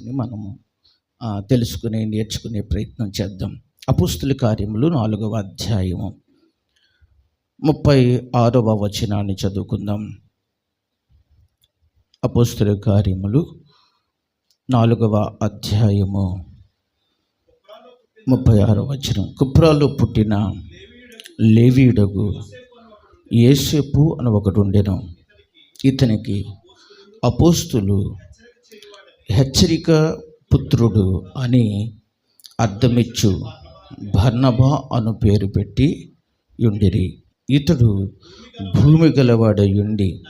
అని మనము తెలుసుకునే నేర్చుకునే ప్రయత్నం చేద్దాం. అపుస్తుల కార్యములు నాలుగవ అధ్యాయము. ముప్పై ఆరవ వచనాన్ని చదువుకుందాం. అపుస్తుల కార్యములు నాలుగవ అధ్యాయము. ముప్పై ఆరవ వచనం. కుప్రాలో పుట్టిన లేవీడగు ఏసేపు అని ఒకటి ఉండెను. ఇతనికి అపోస్తులు హెచ్చరిక పుత్రుడు అని అర్థమిచ్చు. భర్నబా అను పేరు పెట్టి యుండిరి. ఇతడు భూమి గలవాడయుండి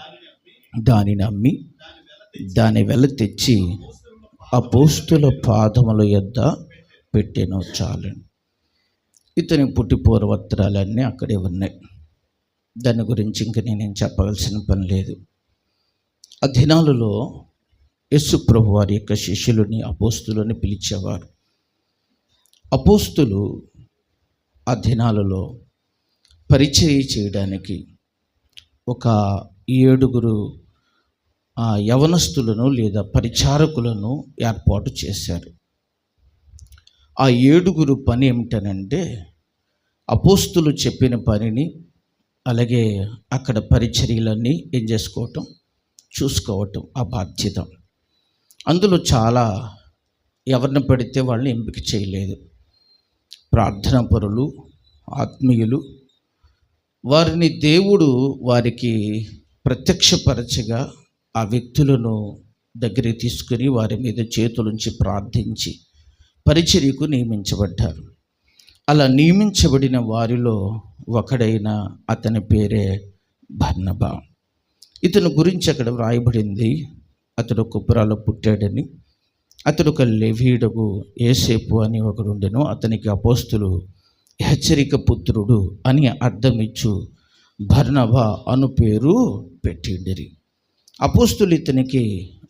దానిని అమ్మి దాని వెల తెచ్చి అపోస్తుల పాదముల యొద్ద పెట్టెను చాలు ఇతని పుట్టి పూర్వత్రాలన్నీ అక్కడే ఉన్నాయి. దాని గురించి ఇంక నేనేం చెప్పవలసిన పని లేదు. ఆ దినాలలో యేసు ప్రభు వారి యొక్క శిష్యులని అపోస్తులని పిలిచేవారు. అపోస్తులు ఆ దినాలలో పరిచయ చేయడానికి ఒక ఏడుగురు ఆ, యవనస్తులను లేదా పరిచారకులను ఏర్పాటు చేశారు. ఆ ఏడుగురు పని ఏమిటనంటే అపోస్తులు చెప్పిన పనిని అలాగే అక్కడ పరిచర్యలన్నీ ఏం చేసుకోవటం చూసుకోవటం ఆ బాధ్యత. అందులో చాలా ఎవరిని పెడితే వాళ్ళని ఎంపిక చేయలేదు. ప్రార్థనా పరులు ఆత్మీయులు. వారిని దేవుడు వారికి ప్రత్యక్షపరచగా ఆ వ్యక్తులను దగ్గరికి తీసుకుని వారి మీద చేతులుంచి ప్రార్థించి పరిచర్యకు నియమించబడ్డారు. అలా నియమించబడిన వారిలో ఒకడైన అతని పేరే భర్ణబా ఇతని గురించి అక్కడ వ్రాయబడింది అతడు కుప్పరాలో పుట్టాడని అతడు ఒక లెవీడకు ఏసేపు అని ఒకడుండెను. అతనికి అపోస్తులు హెచ్చరిక పుత్రుడు అని అర్థమిచ్చు భర్నబా అను పేరు పెట్టిండిరి. అపోస్తులు ఇతనికి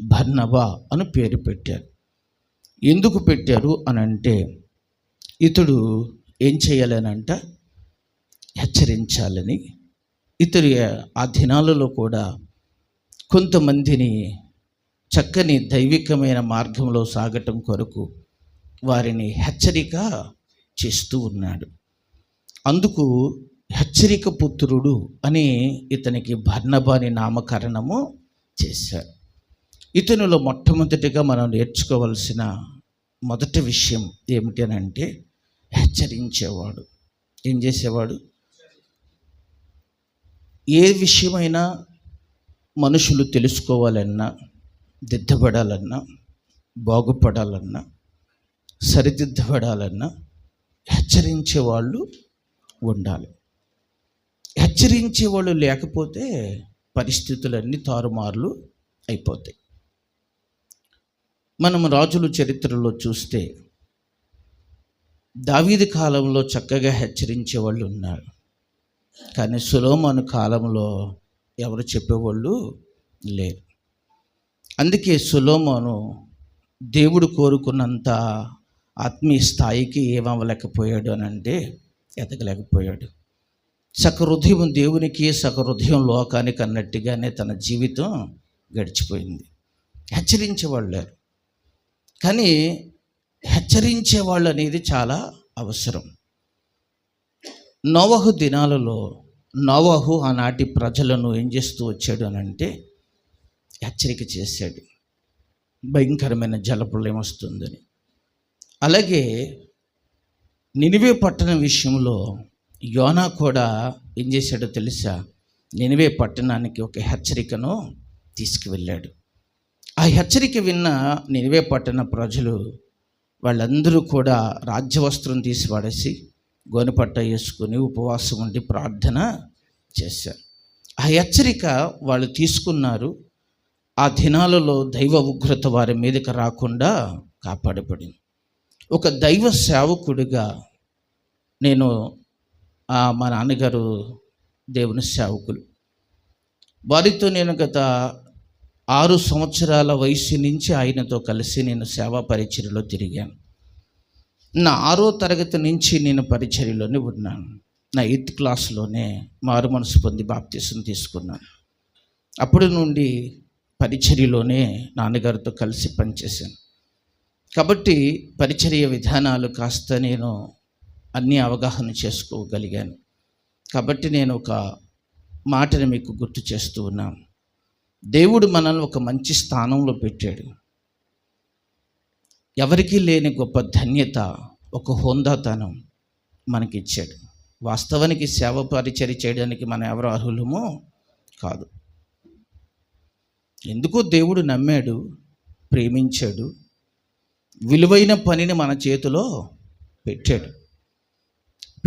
భర్నబా అను పేరు పెట్టారు. ఎందుకు పెట్టారు అని అంటే ఇతడు ఏం చేయాలనంట? హెచ్చరించాలని. ఇతడు ఆ దినాలలో కూడా కొంతమందిని చక్కని దైవికమైన మార్గంలో సాగటం కొరకు వారిని హెచ్చరిక చేస్తూ ఉన్నాడు. అందుకు హెచ్చరిక పుత్రుడు అని ఇతనికి భర్ణబాని నామకరణము చేశారు ఇతనిలో మొట్టమొదటిగా మనం నేర్చుకోవలసిన మొదటి విషయం ఏమిటి అని అంటే హెచ్చరించేవాడు. ఏం చేసేవాడు? ఏ విషయమైనా మనుషులు తెలుసుకోవాలన్నా దిద్దపడాలన్నా బాగుపడాలన్నా సరిదిద్దపడాలన్నా హెచ్చరించే వాళ్ళు ఉండాలి. హెచ్చరించే వాళ్ళు లేకపోతే పరిస్థితులన్నీ తారుమార్లు అయిపోతాయి. మనం రాజుల చరిత్రలో చూస్తే దావీది కాలంలో చక్కగా హెచ్చరించే వాళ్ళు ఉన్నారు. కానీ సులోమాను కాలంలో ఎవరు చెప్పేవాళ్ళు లేరు. అందుకే సులోమోను దేవుడు కోరుకున్నంత ఆత్మీయ స్థాయికి ఏమవ్వలేకపోయాడు అని అంటే ఎదగలేకపోయాడు. సకహృదయం దేవునికి సకహృదయం లోకానికి అన్నట్టుగానే తన జీవితం గడిచిపోయింది. హెచ్చరించేవాళ్ళు లేరు కానీ హెచ్చరించేవాళ్ళు అనేది చాలా అవసరం. నోవహు దినాలలో నోవహు ఆనాటి ప్రజలను ఏం చేస్తూ వచ్చాడు అని అంటే హెచ్చరిక చేశాడు. భయంకరమైన జలప్రలయం వస్తుందని. అలాగే నినివే పట్టణం విషయంలో యోనా కూడా ఏం చేశాడో తెలుసా? నినివే పట్టణానికి ఒక హెచ్చరికను తీసుకువెళ్ళాడు. ఆ హెచ్చరిక విన్న నినివే పట్టణ ప్రజలు వాళ్ళందరూ కూడా రాజ్యవస్త్రం తీసి పడేసి గోనెపట్ట వేసుకుని ఉపవాసం ఉండి ప్రార్థన చేశారు. ఆ హెచ్చరిక వాళ్ళు తీసుకున్నారు. ఆ దినాలలో దైవ ఉగ్రత వారి మీదకి రాకుండా కాపాడబడింది. ఒక దైవ సేవకుడిగా నేను మా నాన్నగారు దేవుని సేవకులు. వారితో నేను గత ఆరు సంవత్సరాల వయసు నుంచి ఆయనతో కలిసి నేను సేవా పరిచర్యలో తిరిగాను. నా ఆరో తరగతి నుంచి నేను పరిచర్యలోనే ఉన్నాను. నా ఎయిత్ క్లాస్లోనే మారు మనసు పొంది బాప్తీసం తీసుకున్నాను. అప్పటి నుండి పరిచర్యలోనే నాన్నగారితో కలిసి పనిచేశాను. కాబట్టి పరిచర్య విధానాలు కాస్త నేను అన్ని అవగాహన చేసుకోగలిగాను. కాబట్టి నేను ఒక మాటని మీకు గుర్తు చేస్తూ ఉన్నాను. దేవుడు మనల్ని ఒక మంచి స్థానంలో పెట్టాడు. ఎవరికీ లేని గొప్ప ధన్యత ఒక హోందాతనం మనకిచ్చాడు. వాస్తవానికి సేవ పరిచర్య చేయడానికి మనం ఎవరు అర్హులమో కాదు. ఎందుకో దేవుడు నమ్మాడు ప్రేమించాడు విలువైన పనిని మన చేతిలో పెట్టాడు.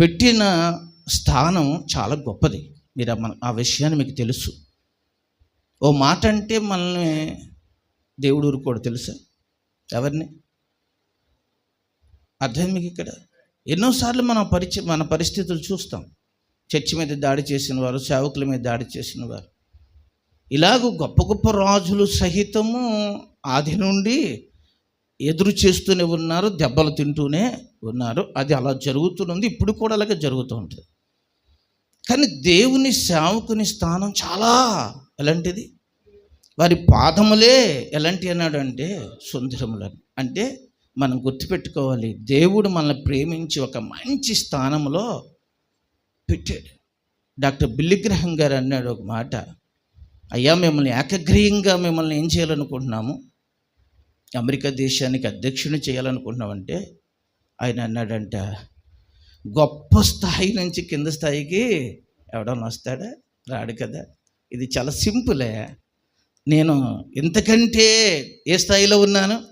పెట్టిన స్థానం చాలా గొప్పది. మీరు ఆ మన- ఆ విషయాన్ని మీకు తెలుసు. ఓ మాట అంటే మనల్ని దేవుడు ఊరుకోడు తెలుసా? ఎవరిని? అర్థం మీకు ఇక్కడ? ఎన్నోసార్లు మన పరిచ మన పరిస్థితులు చూస్తాం. చర్చి మీద దాడి చేసిన వారు సేవకుల మీద దాడి చేసిన వారు. ఇలాగ గొప్ప గొప్ప రాజులు సహితము ఆది నుండి ఎదురు చేస్తూనే ఉన్నారు దెబ్బలు తింటూనే ఉన్నారు. అది అలా జరుగుతుంది ఇప్పుడు కూడా అలాగే జరుగుతూ ఉంటుంది. కానీ దేవుని సేవకుని స్థానం చాలా ఎలాంటిది? వారి పాదములే ఎలాంటి అన్నాడు అంటే సుందరములని. అంటే మనం గుర్తుపెట్టుకోవాలి దేవుడు మనల్ని ప్రేమించి ఒక మంచి స్థానంలో పెట్టాడు. డాక్టర్ బిల్లిగ్రహం గారు అన్నాడు ఒక మాట. అయ్యా మిమ్మల్ని ఏకగ్రీయంగా మిమ్మల్ని ఏం చేయాలనుకుంటున్నాము? అమెరికా దేశానికి అధ్యక్షుని చేయాలనుకుంటున్నామంటే ఆయన అన్నాడంట గొప్ప స్థాయి నుంచి కింద స్థాయికి ఎవడన్నా వస్తాడా? రాడు కదా. ఇది చాలా సింపులే. నేను ఇంతకంటే ఏ స్థాయిలో ఉన్నాను?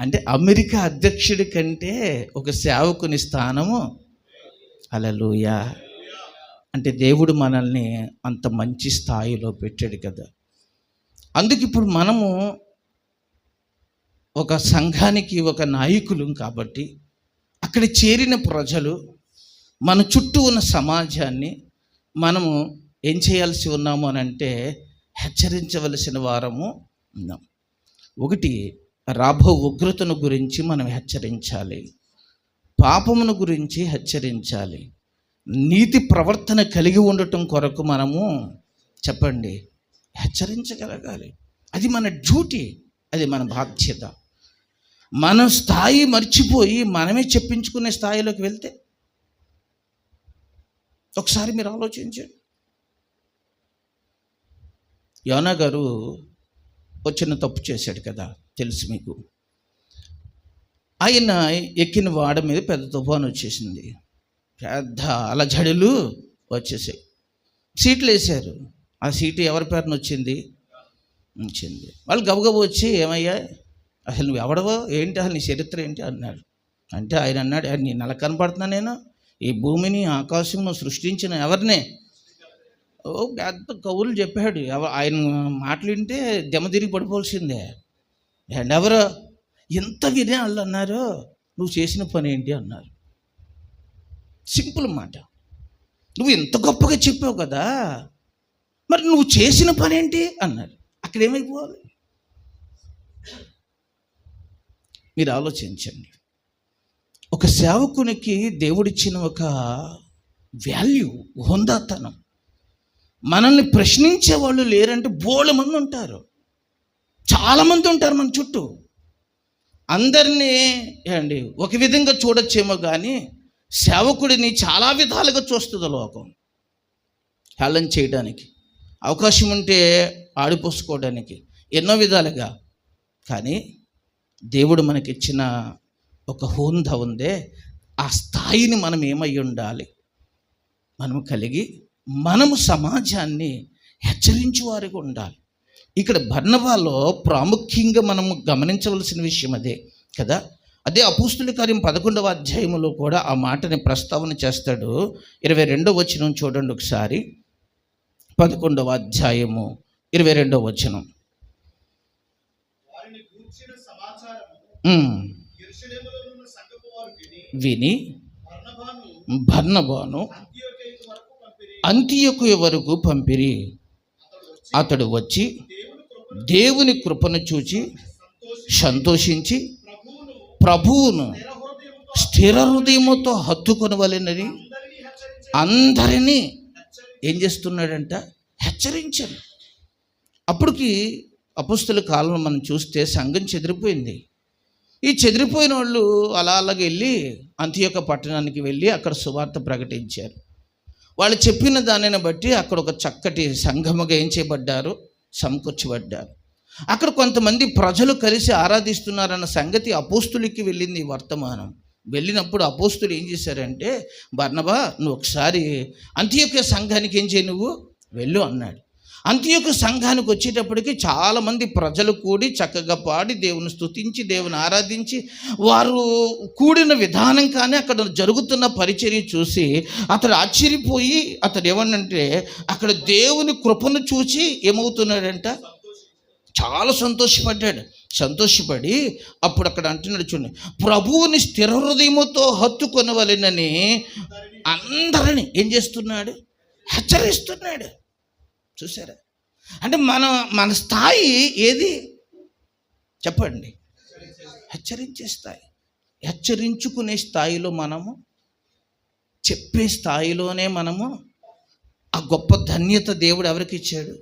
అంటే అమెరికా అధ్యక్షుడి కంటే ఒక సేవకుని స్థానము. అలలుయా అంటే దేవుడు మనల్ని అంత మంచి స్థాయిలో పెట్టాడు కదా. అందుకు ఇప్పుడు మనము ఒక సంఘానికి ఒక నాయకులు కాబట్టి అక్కడ చేరిన ప్రజలు మన చుట్టూ ఉన్న సమాజాన్ని మనము ఏం చేయాల్సి ఉన్నాము అని అంటే హెచ్చరించవలసిన వారము ఉన్నాం. ఒకటి రాబో ఉగ్రతను గురించి మనం హెచ్చరించాలి. పాపమును గురించి హెచ్చరించాలి. నీతి ప్రవర్తన కలిగి ఉండటం కొరకు మనము చెప్పండి హెచ్చరించగలగాలి. అది మన డ్యూటీ అది మన బాధ్యత. మన స్థాయి మర్చిపోయి మనమే చెప్పించుకునే స్థాయిలోకి వెళ్తే ఒకసారి మీరు ఆలోచించండి. యోనా గారు వచ్చిన తప్పు చేశాడు కదా తెలుసు మీకు. ఆయన ఎక్కిన వాడ మీద పెద్ద తుఫాను వచ్చేసింది. పెద్ద అలజడులు వచ్చేసాయి. సీట్లు వేశారు ఆ సీటు ఎవరి పేరున వచ్చింది? వచ్చింది. వాళ్ళు గబగబ వచ్చి ఏమయ్యా? అసలు నువ్వు ఎవడవో? ఏంటి అసలు నీ చరిత్ర ఏంటి అన్నాడు. అంటే ఆయన అన్నాడు "ఆ, నీ నెల కనపడుతున్నా నేను? ఈ భూమిని ఆకాశంను సృష్టించిన ఎవరినే? ఓ పెద్ద కవులు చెప్పాడు. ఆయన మాటలు వింటే దెమ్మ తిరిగి పడిపోవాల్సిందే. అండ్ ఎవరు? ఎంత వినే వాళ్ళు అన్నారు? నువ్వు చేసిన పని ఏంటి? అన్నారు. సింపుల్ మాట. నువ్వు ఎంత గొప్పగా చెప్పావు కదా. మరి నువ్వు చేసిన పని ఏంటి అన్నారు. అక్కడ ఏమైపోవాలి? మీరు ఆలోచించండి. ఒక సేవకునికి దేవుడిచ్చిన ఒక వాల్యూ హుందాతనం. మనల్ని ప్రశ్నించే వాళ్ళు లేరంటే బోళ్ళ మంది ఉంటారు. చాలామంది ఉంటారు మన చుట్టూ. అందరినీ అండి ఒక విధంగా చూడొచ్చేమో కానీ సేవకుడిని చాలా విధాలుగా చూస్తుంది లోకం. హేళన చేయడానికి అవకాశం ఉంటే ఆడిపోసుకోవడానికి ఎన్నో విధాలుగా. కానీ దేవుడు మనకిచ్చిన ఒక హోంద ఉందే ఆ స్థాయిని మనం ఏమై ఉండాలి? మనము కలిగి మనము సమాజాన్ని హెచ్చరించేవారిగా ఉండాలి. ఇక్కడ బర్ణవాలో ప్రాముఖ్యంగా మనము గమనించవలసిన విషయం అదే కదా? అదే అపూస్తుల కార్యం పదకొండవ అధ్యాయములో కూడా ఆ మాటని ప్రస్తావన చేస్తాడు. ఇరవై రెండవ వచనం చూడండి ఒకసారి. పదకొండవ అధ్యాయము ఇరవై రెండవ వచనం. విని పంపిరి. అంత్యకు వరకు పంపిరి. అతడు వచ్చి దేవుని కృపను చూచి సంతోషి సంతోషించి ప్రభువును స్థిర హృదయముతో హత్తుకొనవలెనని అందరినీ అందరినీ ఏం చేస్తున్నాడంట? హెచ్చరించాను అప్పటికి అపుస్తుల కాలంలో మనం చూస్తే సంఘం చెదిరిపోయింది. ఈ చెదిరిపోయిన వాళ్ళు అలా అలాగ వెళ్ళి అంత్యొక్క పట్టణానికి వెళ్ళి అక్కడ సువార్త ప్రకటించారు. వాళ్ళు చెప్పిన దానిని బట్టి అక్కడ ఒక చక్కటి సంఘముగా ఏం చేయబడ్డారు? సమకూర్చబడ్డారు. అక్కడ కొంతమంది ప్రజలు కలిసి ఆరాధిస్తున్నారన్న సంగతి అపోస్తులకి వెళ్ళింది ఈ వర్తమానం. వెళ్ళినప్పుడు అపోస్తులు ఏం చేశారంటే బర్ణబా నువ్వు ఒకసారి అంత్యొక్క సంఘానికి ఏం చేయి నువ్వు? వెళ్ళు అన్నాడు. అంత్యొక్క సంఘానికి వచ్చేటప్పటికి చాలామంది ప్రజలు కూడి చక్కగా పాడి దేవుని స్తుతించి దేవుని ఆరాధించి వారు కూడిన విధానం కానీ అక్కడ జరుగుతున్న పరిచర్య చూసి అతడు ఆశ్చర్యపోయి అతడు ఏమన్నంటే అక్కడ దేవుని కృపను చూసి ఏమవుతున్నాడంట? చాలా సంతోషపడ్డాడు. సంతోషపడి అప్పుడు అక్కడ అంటున్నాడు చూడండి ప్రభువుని స్థిర హృదయముతో హత్తుకొనవలెనని అందరిని ఏం చేస్తున్నాడు? హెచ్చరిస్తున్నాడు. చూసారా? అంటే మన మన స్థాయి ఏది? చెప్పండి. హెచ్చరించే స్థాయి. హెచ్చరించుకునే స్థాయిలో మనము చెప్పే స్థాయిలోనే మనము ఆ గొప్ప ధన్యత దేవుడు ఎవరికి ఇచ్చాడు?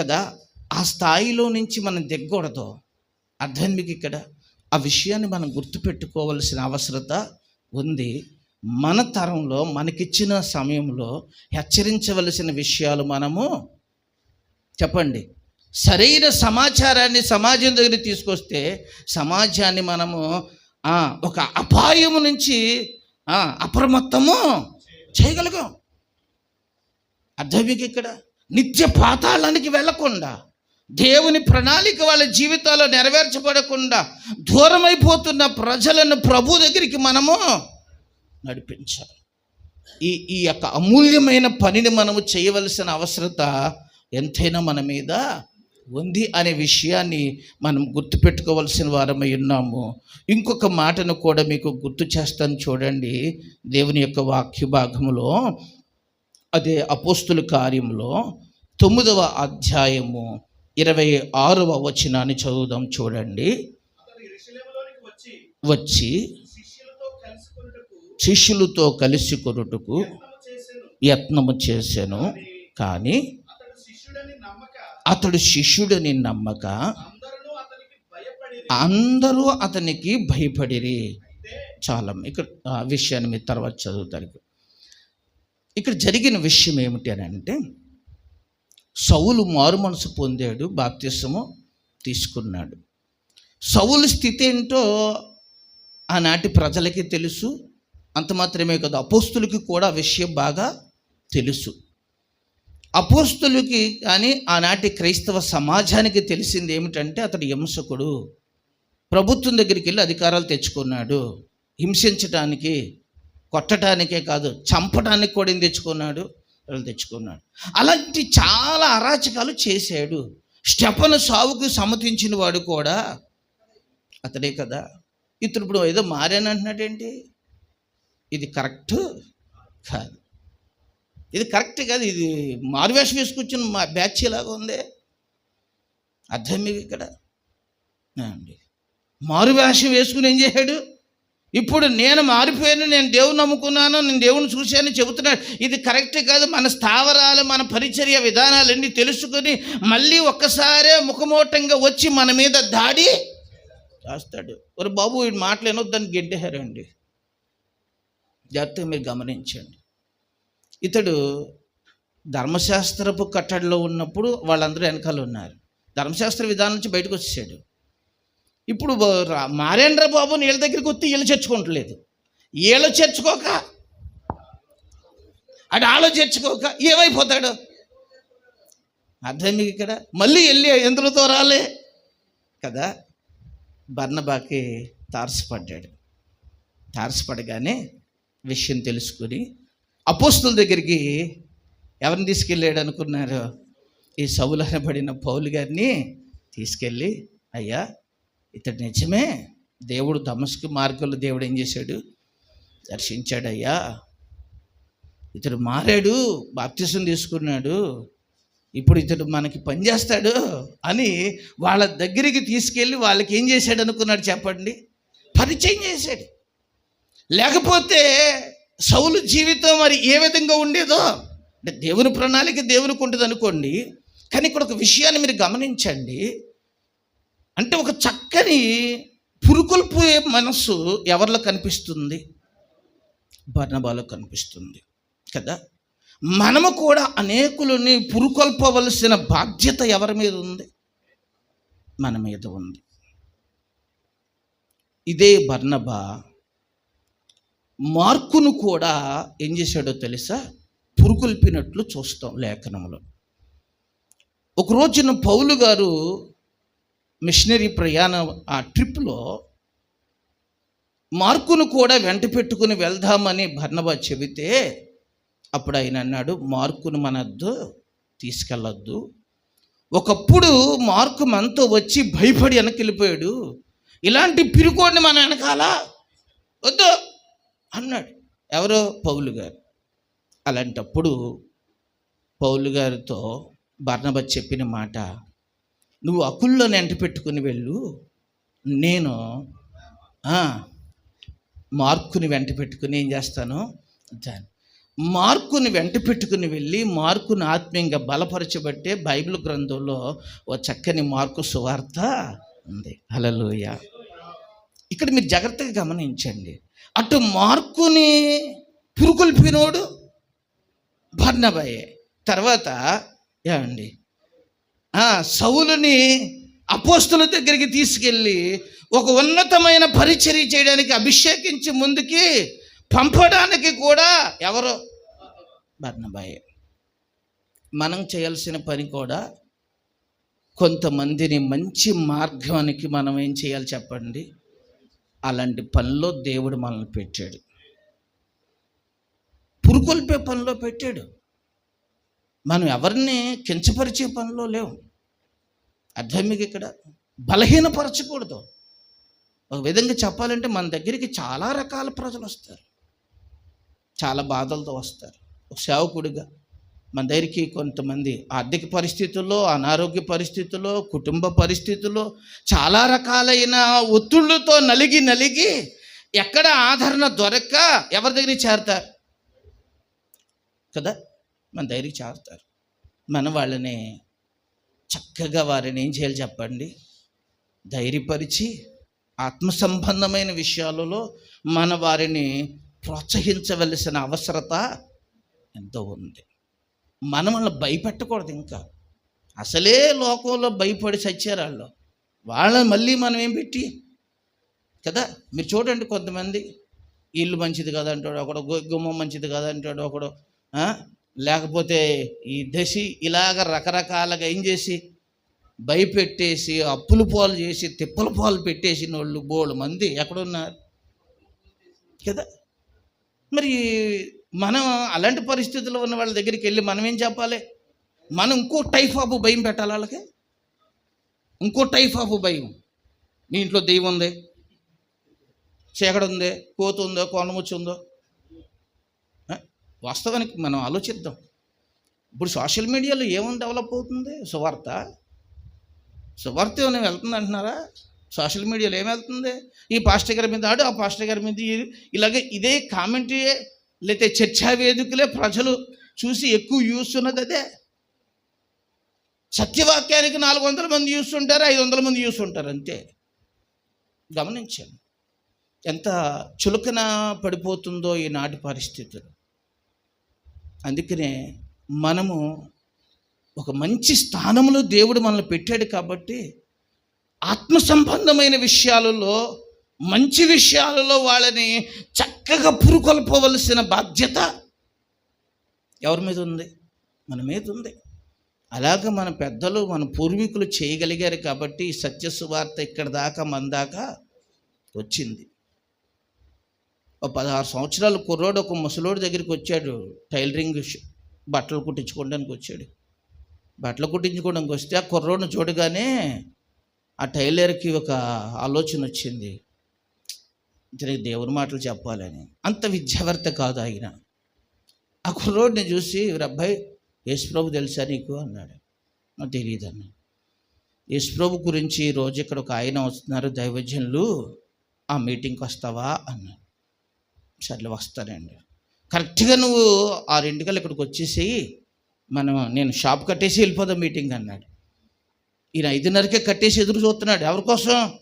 కదా? ఆ స్థాయిలో నుంచి మనం దిగకూడదు. అర్థం మీకు ఇక్కడ? ఆ విషయాన్ని మనం గుర్తుపెట్టుకోవలసిన అవసరత ఉంది. మన తరంలో మనకిచ్చిన సమయంలో హెచ్చరించవలసిన విషయాలు మనము చెప్పండి. సరైన సమాచారాన్ని సమాజం దగ్గర తీసుకొస్తే సమాజాన్ని మనము ఒక అపాయం నుంచి అప్రమత్తము చేయగలిగాం. అర్థం మీకు ఇక్కడ? నిత్య పాతాళానికి వెళ్ళకుండా దేవుని ప్రణాళిక వాళ్ళ జీవితాల్లో నెరవేర్చబడకుండా దూరమైపోతున్న ప్రజలను ప్రభు దగ్గరికి మనము నడిపించాలి. ఈ ఈ యొక్క అమూల్యమైన పనిని మనము చేయవలసిన అవసరత ఎంతైనా మన మీద ఉంది అనే విషయాన్ని మనం గుర్తుపెట్టుకోవలసిన వారమై ఉన్నాము. ఇంకొక మాటను కూడా మీకు గుర్తు చేస్తాను చూడండి. దేవుని యొక్క వాక్య భాగంలో అదే అపోస్తుల కార్యంలో తొమ్మిదవ అధ్యాయము ఇరవై ఆరవ వచనాన్ని చదువుదాం చూడండి. వచ్చి శిష్యులతో కలిసి కొనుటకు యత్నము చేశాను కానీ అతడు శిష్యుడని నమ్మక అందరూ అతనికి భయపడిరి. చాలా ఇక్కడ ఆ విషయాన్ని మీరు తర్వాత చదువుతారు. ఇక్కడ జరిగిన విషయం ఏమిటి అని అంటే సౌలు మారు మనసు పొందాడు బాప్తిసము తీసుకున్నాడు. సౌలు స్థితి ఏంటో ఆనాటి ప్రజలకి తెలుసు అంత మాత్రమే కాదు అపోస్తులకి కూడా విషయం బాగా తెలుసు. అపోస్తులకి కానీ ఆనాటి క్రైస్తవ సమాజానికి తెలిసింది ఏమిటంటే అతడు హింసకుడు. ప్రభుత్వం దగ్గరికి వెళ్ళి అధికారాలు తెచ్చుకున్నాడు. హింసించడానికి కొట్టడానికే కాదు చంపడానికి కూడా ఏం తెచ్చుకున్నాడు? తెచ్చుకున్నాడు. అలాంటి చాలా అరాచకాలు చేశాడు. స్టెపన సావుకు సమ్మతించిన వాడు కూడా అతడే కదా. ఇతడు ఇప్పుడు ఏదో మారానంటున్నాడేంటి ఇది కరెక్ట్ కాదు. ఇది కరెక్ట్ కాదు. ఇది మారువేషం వేసుకొచ్చిన మా బ్యాచ్ లాగా ఉంది. అర్థం మీకు ఇక్కడ? అండి మారువేషం వేసుకుని ఏం చేశాడు? ఇప్పుడు నేను మారిపోయాను నేను దేవుని నమ్ముకున్నాను నేను దేవుని చూశాను చెబుతున్నాడు ఇది కరెక్ట్ కాదు. మన స్థావరాలు మన పరిచర్య విధానాలన్నీ తెలుసుకొని మళ్ళీ ఒక్కసారే ముఖమోటంగా వచ్చి మన మీద దాడి చేస్తాడు. ఒరే బాబు ఈ మాటలు వినొద్దని గెడ్డారండి జాగ్రత్తగా మీరు గమనించండి. ఇతడు ధర్మశాస్త్రపు కట్టడిలో ఉన్నప్పుడు వాళ్ళందరూ వెనకాల ఉన్నారు. ధర్మశాస్త్ర విధానం నుంచి బయటకు వచ్చేసాడు. ఇప్పుడు మారేంద్ర బాబు వీళ్ళ దగ్గరికి వస్తే వీళ్ళు చేర్చుకోవట్లేదు వీళ్ళు చేర్చుకోక అటు ఆలో చేర్చుకోక ఏమైపోతాడు? అర్థం మీకు ఇక్కడ? మళ్ళీ వెళ్ళి ఎందులతో రాలే? కదా? బర్ణబాకి తారసపడ్డాడు. తారసపడగానే విషయం తెలుసుకుని అపోస్తుల దగ్గరికి ఎవరిని తీసుకెళ్ళాడు అనుకున్నారు? ఈ సౌలనబడిన పౌలు గారిని తీసుకెళ్ళి అయ్యా ఇతడు నిజమే. దేవుడు దమస్కు మార్గంలో దేవుడు ఏం చేశాడు? దర్శించాడయ్యా. ఇతడు మారాడు బాప్తిసం తీసుకున్నాడు. ఇప్పుడు ఇతడు మనకి పనిచేస్తాడు అని వాళ్ళ దగ్గరికి తీసుకెళ్ళి వాళ్ళకి ఏం చేశాడు అనుకున్నాడు చెప్పండి? పరిచయం చేశాడు. లేకపోతే సౌలు జీవితం మరి ఏ విధంగా ఉండేదో? అంటే దేవుని ప్రణాళిక దేవునికి ఉంటుంది అనుకోండి కానీ ఇక్కడ ఒక విషయాన్ని మీరు గమనించండి. అంటే ఒక చక్కని పురుకొల్పోయే మనస్సు ఎవరిలో కనిపిస్తుంది? బర్ణబాలో కనిపిస్తుంది. కదా? మనము కూడా అనేకులని పురుకొల్పవలసిన బాధ్యత ఎవరి మీద ఉంది? మన మీద ఉంది. ఇదే బర్ణబా మార్కును కూడా ఏం చేశాడో తెలుసా? పురుకొల్పినట్లు చూస్తాం లేఖనంలో. ఒక రోజున పౌలు గారు మిషనరీ ప్రయాణం ఆ ట్రిప్లో మార్కును కూడా వెంట పెట్టుకుని వెళ్దామని భర్ణబా చెబితే అప్పుడు ఆయన అన్నాడు మార్కును మనద్దు తీసుకెళ్ళొద్దు. ఒకప్పుడు మార్కు మనతో వచ్చి భయపడి వెనక్కి వెళ్ళిపోయాడు ఇలాంటి పిరుకోడిని మన వెనకాల వద్దు అన్నాడు. ఎవరో? పౌలు గారు. అలాంటప్పుడు పౌలు గారితో బర్ణబ చెప్పిన మాట నువ్వు అకుల్లో ఎంట పెట్టుకుని వెళ్ళు. నేను మార్కుని వెంట పెట్టుకుని ఏం చేస్తాను? దాన్ని మార్కుని వెంట పెట్టుకుని వెళ్ళి మార్కుని ఆత్మీయంగా బలపరచబట్టే బైబిల్ గ్రంథంలో ఓ చక్కని మార్కు సువార్త ఉంది. హలలోయ ఇక్కడ మీరు జాగ్రత్తగా గమనించండి. అటు మార్కుని పురుకొల్పినోడు భర్ణబయే తర్వాత ఏమండి? సౌలుని అపోస్తుల దగ్గరికి తీసుకెళ్ళి ఒక ఉన్నతమైన పరిచర్య చేయడానికి అభిషేకించి ముందుకి పంపడానికి కూడా ఎవరు? బర్ణబాయే మనం చేయాల్సిన పని కూడా కొంతమందిని మంచి మార్గానికి మనం ఏం చేయాలి చెప్పండి? అలాంటి పనిలో దేవుడు మనల్ని పెట్టాడు. పురుకొల్పే పనిలో పెట్టాడు. మనం ఎవరిని కించపరిచే పనిలో లేవు. అర్థం మీకు ఇక్కడ బలహీనపరచకూడదు. ఒక విధంగా చెప్పాలంటే మన దగ్గరికి చాలా రకాల ప్రజలు వస్తారు. చాలా బాధలతో వస్తారు. ఒక సేవకుడిగా మన దగ్గరికి కొంతమంది ఆర్థిక పరిస్థితుల్లో అనారోగ్య పరిస్థితుల్లో కుటుంబ పరిస్థితుల్లో చాలా రకాలైన ఒత్తిళ్ళతో నలిగి నలిగి ఎక్కడ ఆదరణ దొరక్క ఎవరి దగ్గరికి చేరతారు? కదా? మన దగ్గరికి చేరతారు. మన వాళ్ళని చక్కగా వారిని ఏం చేయాలి చెప్పండి? ధైర్యపరిచి ఆత్మ సంబంధమైన విషయాలలో మన వారిని ప్రోత్సహించవలసిన అవసరత ఎంతో ఉంది. మనం వాళ్ళని భయపెట్టకూడదు ఇంకా. అసలే లోకంలో భయపడి చచ్చారు వాళ్ళు వాళ్ళని మళ్ళీ మనం ఏం పెట్టి? కదా మీరు చూడండి కొంతమంది. ఇల్లు మంచిది కదా అంటాడు ఒకడు గు- గుమ్మం మంచిది కదా అంటాడు ఒకడు లేకపోతే ఈ దశి ఇలాగ రకరకాలుగా ఏం చేసి భయపెట్టేసి అప్పులు పాలు చేసి తిప్పల పాలు పెట్టేసిన వాళ్ళు బోళ్ళు మంది ఎక్కడున్నారు? కదా? మరి మనం అలాంటి పరిస్థితుల్లో ఉన్న వాళ్ళ దగ్గరికి వెళ్ళి మనం ఏం చెప్పాలి? మనం ఇంకో టైప్ ఆఫ్ భయం పెట్టాలి వాళ్ళకి? ఇంకో టైప్ ఆఫ్ భయం. మీ ఇంట్లో దెయ్యం ఉంది చీకడుంది కోతుందో కోత ఉందో కొండముచ్చి ఉందో ఆ? వాస్తవానికి మనం ఆలోచిద్దాం. ఇప్పుడు సోషల్ మీడియాలో ఏముంది డెవలప్ అవుతుంది? సువార్త. సువార్త ఏమైనా వెళ్తుంది అంటున్నారా? సోషల్ మీడియాలో ఏం వెళ్తుంది? ఈ పాస్టర్ గారి మీద ఆడు ఆ పాస్టర్ గారి మీద ఇలాగే ఇదే కామెంటరీ లేకపోతే చర్చా వేదికలే ప్రజలు చూసి ఎక్కువ యూస్ ఉన్నది అదే. సత్యవాక్యానికి నాలుగు వందల మంది యూస్ ఉంటారు ఐదు వందల మంది యూస్ ఉంటారు అంతే. గమనించాను ఎంత చులకన పడిపోతుందో ఈనాటి పరిస్థితులు. అందుకనే మనము ఒక మంచి స్థానంలో దేవుడు మనల్ని పెట్టాడు కాబట్టి ఆత్మ సంబంధమైన విషయాలలో మంచి విషయాలలో వాళ్ళని చక్కగా పురుకొల్పవలసిన బాధ్యత ఎవరి మీద ఉంది? మన మీద ఉంది. అలాగ మన పెద్దలు మన పూర్వీకులు చేయగలిగారు కాబట్టి ఈ సత్య సువార్త ఇక్కడ దాకా మన దాకా వచ్చింది. పదహారు సంవత్సరాల కుర్రోడు ఒక ముసలోడి దగ్గరికి వచ్చాడు. టైలరింగ్ బట్టలు కుట్టించుకోవడానికి వచ్చాడు. బట్టలు కుట్టించుకోవడానికి వస్తే ఆ కుర్రోడిని చూడగానే ఆ టైలర్కి ఒక ఆలోచన వచ్చింది. ఇతనికి దేవుని మాటలు చెప్పాలని. అంత విద్యావర్త కాదు ఆయన. ఆ కుర్రోడిని చూసి అబ్బాయి? యేసుప్రభు తెలుసా నీకు? అన్నాడు. నాకు తెలియదు అన్న యేసుప్రభు గురించి ఈరోజు రోజు ఇక్కడ ఒక ఆయన వస్తున్నారు. దైవజనులు ఆ మీటింగ్కి వస్తావా? అన్నాడు. సర్లే వస్తానండి కరెక్ట్గా నువ్వు ఆరింటికల్ ఇక్కడికి వచ్చేసేయి మనం నేను షాప్ కట్టేసి వెళ్ళిపోదాం మీటింగ్ అన్నాడు. ఈయన ఐదున్నరకే కట్టేసి ఎదురు చూస్తున్నాడు. ఎవరి కోసం?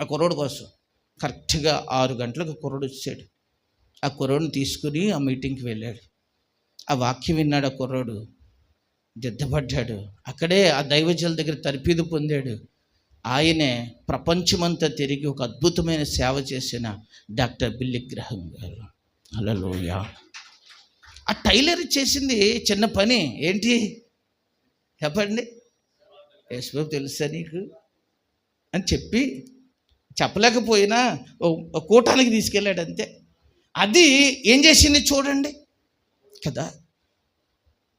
ఆ కుర్రోడు కోసం. కరెక్ట్గా ఆరు గంటలకు కుర్రోడు వచ్చాడు. ఆ కుర్రోడిని తీసుకుని ఆ మీటింగ్కి వెళ్ళాడు. ఆ వాక్యం విన్నాడు ఆ కుర్రోడు. దిద్దపడ్డాడు. అక్కడే ఆ దైవజల దగ్గర తర్పీదు పొందాడు. ఆయనే ప్రపంచమంతా తిరిగి ఒక అద్భుతమైన సేవ చేసిన డాక్టర్ బిల్లి గ్రహం గారు. అలలోయ ఆ టైలర్ చేసింది చిన్న పని ఏంటి? చెప్పండి. యశ్బాబు తెలుసా నీకు? అని చెప్పి చెప్పలేకపోయినా ఓ కూటానికి తీసుకెళ్ళాడు అంతే. అది ఏం చేసింది చూడండి. కదా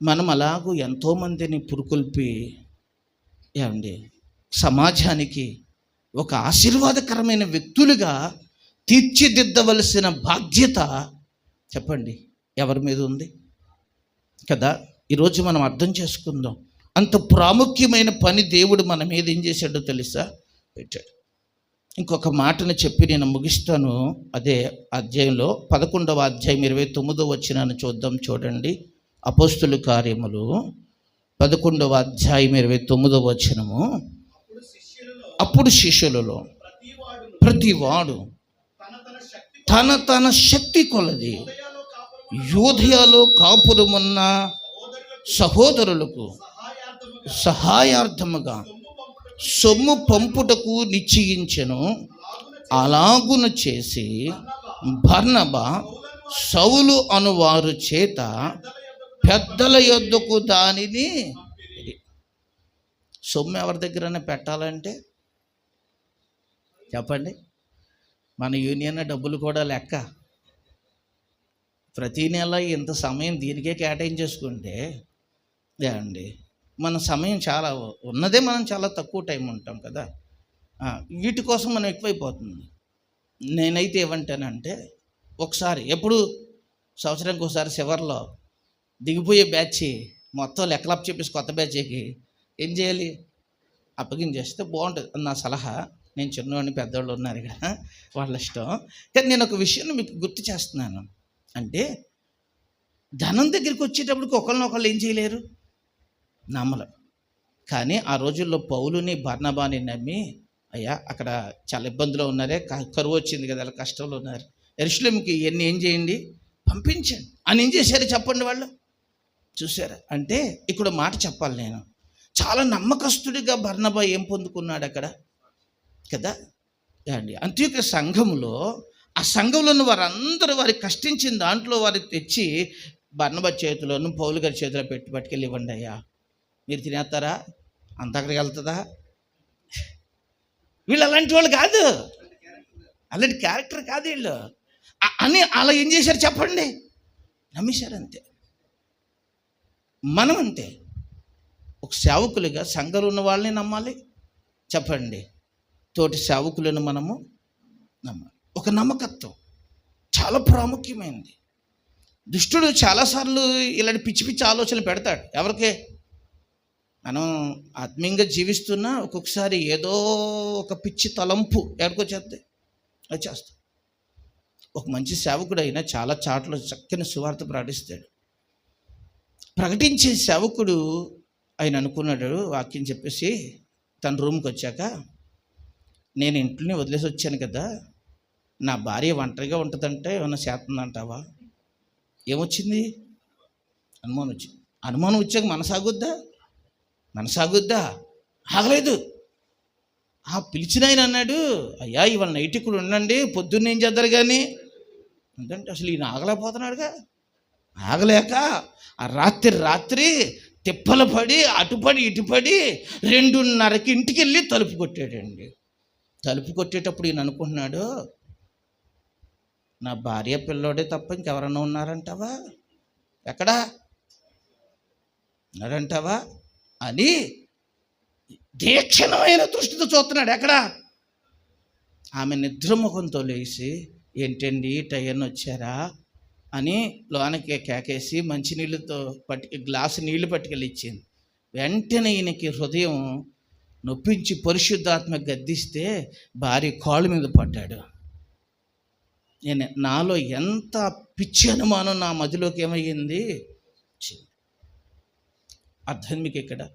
మనం అలాగూ ఎంతోమందిని పురుకొల్పి ఏమండి సమాజానికి ఒక ఆశీర్వాదకరమైన వ్యక్తులుగా తీర్చిదిద్దవలసిన బాధ్యత చెప్పండి. ఎవరి మీద ఉంది? కదా ఈరోజు మనం అర్థం చేసుకుందాం. అంత ప్రాముఖ్యమైన పని దేవుడు మన మీద ఏం చేశాడో తెలుసా? పెట్టాడు. ఇంకొక మాటను చెప్పి నేను ముగిస్తాను. అదే అధ్యాయంలో పదకొండవ అధ్యాయం ఇరవై తొమ్మిదో వచ్చినాను చూద్దాం చూడండి. అపోస్తుల కార్యములు పదకొండవ అధ్యాయం ఇరవై తొమ్మిదవ వచ్చినము అప్పుడు శిష్యులలో ప్రతివాడు తన తన శక్తి కొలది. యోధయాలో కాపురమున్న సహోదరులకు సహాయార్థముగా సొమ్ము పంపుటకు నిశ్చయించను. అలాగును అలాగున చేసి భర్ణబ సౌలు అనువారు చేత పెద్దల యొద్దకు దానిని సొమ్ము ఎవరి దగ్గరైనా పెట్టాలంటే? చెప్పండి. మన యూనియన్ డబ్బులు కూడా లెక్క. ప్రతి నెల ఇంత సమయం దీనికే కేటాయించేసుకుంటే అండి మన సమయం చాలా ఉన్నదే మనం చాలా తక్కువ టైం ఉంటాం కదా. వీటి కోసం మనం ఎక్కువైపోతుంది. నేనైతే ఏమంటానంటే ఒకసారి ఎప్పుడు సంవత్సరానికి ఒకసారి చివరిలో దిగిపోయే బ్యాచ్ మొత్తం లెక్కలప్ చెప్పేసి కొత్త బ్యాచ్కి ఏం చేయాలి? అప్పగించేస్తే బాగుంటుంది. నా సలహా నేను చిన్నవాడిని పెద్దవాళ్ళు ఉన్నారు ఇక్కడ వాళ్ళ ఇష్టం. కానీ నేను ఒక విషయాన్ని మీకు గుర్తు చేస్తున్నాను. అంటే ధనం దగ్గరికి వచ్చేటప్పటికి ఒకళ్ళనొకళ్ళు ఏం చేయలేరు? నమ్మలు. కానీ ఆ రోజుల్లో పౌలుని బర్ణబాని నమ్మి అయ్యా అక్కడ చాలా ఇబ్బందులు ఉన్నారే క- కరువు వచ్చింది కదా అలా కష్టంలో ఉన్నారు. ఎరుషులంకి ఇవన్నీ ఏం చేయండి? పంపించండి. అని ఏం చేశారు చెప్పండి వాళ్ళు? చూసారా అంటే ఇక్కడ మాట చెప్పాలి నేను. చాలా నమ్మకస్తుడిగా బర్ణబా ఏం పొందుకున్నాడు అక్కడ? కదా? అండి అంత్యోక సంఘములో ఆ సంఘంలో ఉన్న వారందరూ వారికి కష్టించిన దాంట్లో వారికి తెచ్చి బర్ణబ చేతిలోను పౌలు గారి చేతిలో పెట్టి పట్టుకెళ్ళి ఇవ్వండి అయ్యా. మీరు తినేస్తారా? అంత అక్కడికి వెళ్తుందా? వీళ్ళు అలాంటి వాళ్ళు కాదు. అలాంటి క్యారెక్టర్ కాదు వీళ్ళు. అని అలా ఏం చేశారు చెప్పండి? నమ్మేశారు అంతే. మనం అంతే ఒక సేవకులుగా సంఘంలో ఉన్న వాళ్ళని నమ్మాలి. చెప్పండి. తోటి సేవకులను మనము నమ్మాలి. ఒక నమ్మకత్వం చాలా ప్రాముఖ్యమైనది దుష్టుడు చాలాసార్లు ఇలాంటి పిచ్చి పిచ్చి ఆలోచనలు పెడతాడు. ఎవరికే? మనం ఆత్మీయంగా జీవిస్తున్నా ఒక్కొక్కసారి ఏదో ఒక పిచ్చి తలంపు ఎక్కడికొచ్చేస్తే అది చేస్తాం. ఒక మంచి సేవకుడు అయినా చాలా చాట్లు చక్కని సువార్త ప్రకటిస్తాడు. ప్రకటించే సేవకుడు ఆయన అనుకున్నాడు వాక్యం చెప్పేసి తన రూమ్కి వచ్చాక నేను ఇంట్లోనే వదిలేసి వచ్చాను కదా నా భార్య ఒంటరిగా ఉంటుందంటే ఏమన్నా చేస్తుందంటావా? ఏమొచ్చింది? అనుమానం వచ్చింది అనుమానం వచ్చాక మనసాగుద్దా? మనసాగుద్దా? ఆగలేదు. ఆ పిలిచిన ఆయన అన్నాడు అయ్యా ఇవాళ నైట్ ఇక్కడ ఉండండి పొద్దున్న ఏం చేద్దరు కానీ ఎందుకంటే అసలు ఈయన ఆగలేకపోతున్నాడుగా. ఆగలేక ఆ రాత్రి రాత్రి తిప్పలు పడి అటుపడి ఇటుపడి రెండున్నరకి ఇంటికి వెళ్ళి తలుపు కొట్టాడండి. తలుపు కొట్టేటప్పుడు ఈయన అనుకుంటున్నాడు నా భార్య పిల్లోడే తప్ప ఇంకెవరన్నా ఉన్నారంటావా? ఎక్కడా? ఉన్నారంటావా? అని దీక్షణమైన దృష్టితో చూస్తున్నాడు. ఎక్కడ? ఆమె నిద్రముఖంతో లేచి ఏంటండి టైన్ వచ్చారా? అని లోనకి కేకేసి మంచినీళ్ళతో పట్టి గ్లాసు నీళ్ళు పట్టుకెళ్ళి ఇచ్చింది. వెంటనే ఈయనకి హృదయం నొప్పించి పరిశుద్ధాత్మ గద్దిస్తే భార్య కాళ్ళ మీద పడ్డాడు. నేను నాలో ఎంత పిచ్చి అనుమానం నా మదిలోకి ఏమయ్యింది? అర్థం మీకు ఇక్కడ.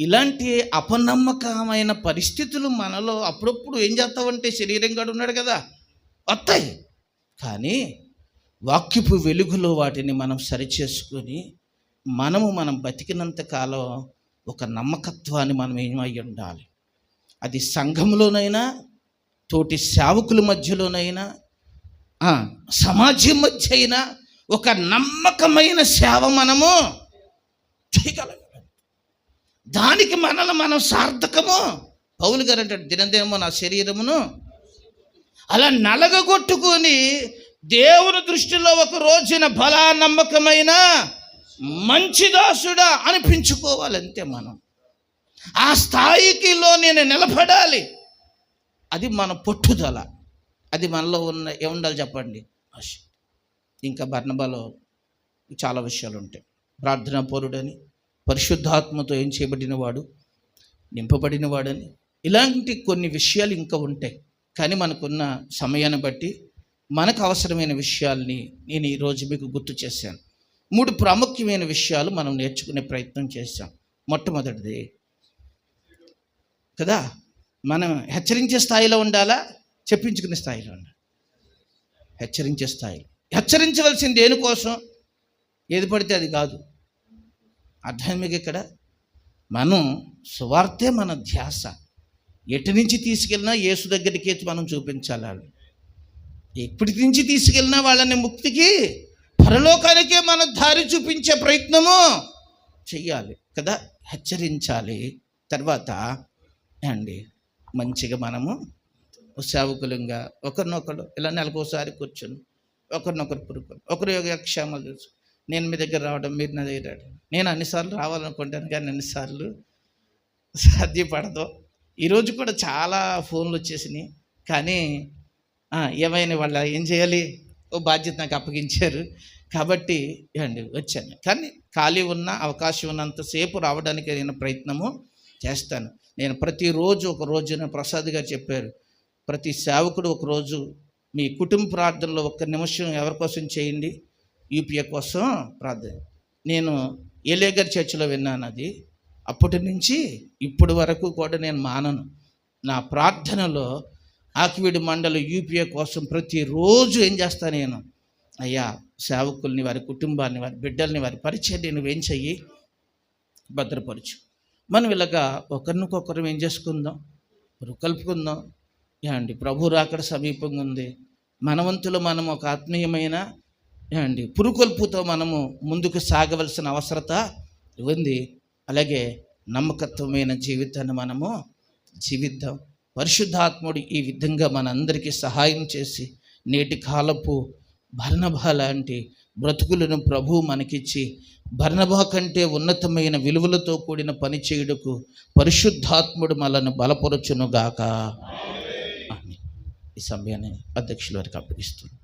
ఇలాంటి అపనమ్మకమైన పరిస్థితులు మనలో అప్పుడప్పుడు ఏం చేస్తావంటే శరీరం గడు ఉన్నాడు కదా వస్తాయి. కానీ వాక్యపు వెలుగులో వాటిని మనం సరిచేసుకొని మనము మనం బతికినంత కాలం ఒక నమ్మకత్వాన్ని మనం ఏమై ఉండాలి? అది సంఘంలోనైనా తోటి సేవకుల మధ్యలోనైనా సమాజం మధ్య అయినా ఒక నమ్మకమైన సేవ మనము చేయగలం. దానికి మనల్ని మనం సార్థకము. పౌలు గారు అంటాడు దినదినము నా శరీరమును అలా నలగగొట్టుకొని దేవుని దృష్టిలో ఒక రోజున బలా నమ్మకమైన మంచి దాసుడా అనిపించుకోవాలంతే మనం. ఆ స్థాయికిలో నేను నిలబడాలి. అది మన పట్టుదల. అది మనలో ఉన్న ఏముండాలి చెప్పండి? ఇంకా బర్ణబలో చాలా విషయాలు ఉంటాయి ప్రార్థనా పౌరుడని పరిశుద్ధాత్మతో ఏం చేయబడిన వాడు నింపబడిన వాడని ఇలాంటి కొన్ని విషయాలు ఇంకా ఉంటాయి. కానీ మనకున్న సమయాన్ని బట్టి మనకు అవసరమైన విషయాల్ని నేను ఈరోజు మీకు గుర్తు చేశాను. మూడు ప్రాముఖ్యమైన విషయాలు మనం నేర్చుకునే ప్రయత్నం చేశాం. మొట్టమొదటిది కదా? మనం హెచ్చరించే స్థాయిలో ఉండాలా? చెప్పించుకునే స్థాయిలో ఉండాలి. హెచ్చరించే స్థాయిలో. హెచ్చరించవలసింది దేనికోసం ఏది పడితే అది కాదు. అర్థం మీకు ఇక్కడ? మనం సువార్తే మన ధ్యాస. ఎటు నుంచి తీసుకెళ్ళినా యేసు దగ్గరికి మనం చూపించాలి వాళ్ళని. ఎప్పటి నుంచి తీసుకెళ్ళినా వాళ్ళని ముక్తికి పరలోకానికే మనం దారి చూపించే ప్రయత్నము చెయ్యాలి కదా? హెచ్చరించాలి. తర్వాత అండి మంచిగా మనము సేవకులంగా ఒకరినొకరు ఇలా నెలకోసారి కూర్చొని ఒకరినొకరు పురుకొని ఒకరి యోగక్షేమాలు చూసి నేను మీ దగ్గర రావడం మీరు నా దగ్గర రావడం నేను అన్నిసార్లు రావాలనుకుంటాను కానీ అన్నిసార్లు సాధ్యపడదు. ఈరోజు కూడా చాలా ఫోన్లు వచ్చేసినాయి. కానీ ఏమైనా వాళ్ళ ఏం చేయాలి? ఓ బాధ్యత నాకు అప్పగించారు. కాబట్టి అండి వచ్చాను. కానీ ఖాళీ ఉన్న అవకాశం ఉన్నంతసేపు రావడానికి నేను ప్రయత్నము చేస్తాను. నేను ప్రతిరోజు ఒక రోజున ప్రసాద్ గారు చెప్పారు ప్రతి సేవకుడు ఒక రోజు మీ కుటుంబ ప్రార్థనలో ఒక్క నిమిషం ఎవరి కోసం చేయండి? యూపీఏ కోసం ప్రార్థన. నేను ఏలేగర్ చర్చిలో విన్నాను అది. అప్పటి నుంచి ఇప్పటి వరకు కూడా నేను మానను. నా ప్రార్థనలో ఆకివీడి మండలి యూపీఏ కోసం ప్రతిరోజు ఏం చేస్తాను నేను? అయ్యా సేవకుల్ని వారి కుటుంబాన్ని వారి బిడ్డల్ని వారి పరిచయం నువ్వేం చెయ్యి? భద్రపరచు. మనం ఇలాగా ఒకరినొకరు ఏం చేసుకుందాం? ఇప్పుడు కలుపుకుందాం. ఏమండి ప్రభు రాకడ సమీపంగా ఉంది. మనవంతులు మనం ఒక ఆత్మీయమైన ఏమండి పురుకొల్పుతో మనము ముందుకు సాగవలసిన అవసరత ఉంది. అలాగే నమ్మకత్వమైన జీవితాన్ని మనము జీవిద్దాం. పరిశుద్ధాత్ముడు ఈ విధంగా మనందరికీ సహాయం చేసి నేటి కాలపు భర్ణభ లాంటి బ్రతుకులను ప్రభు మనకిచ్చి భర్ణభా కంటే ఉన్నతమైన విలువలతో కూడిన పని చేయుటకు పరిశుద్ధాత్ముడు మనల్ని బలపరచునుగాక. ఈ సమయాన్ని అధ్యక్షుల వారికి అప్పగిస్తున్నాను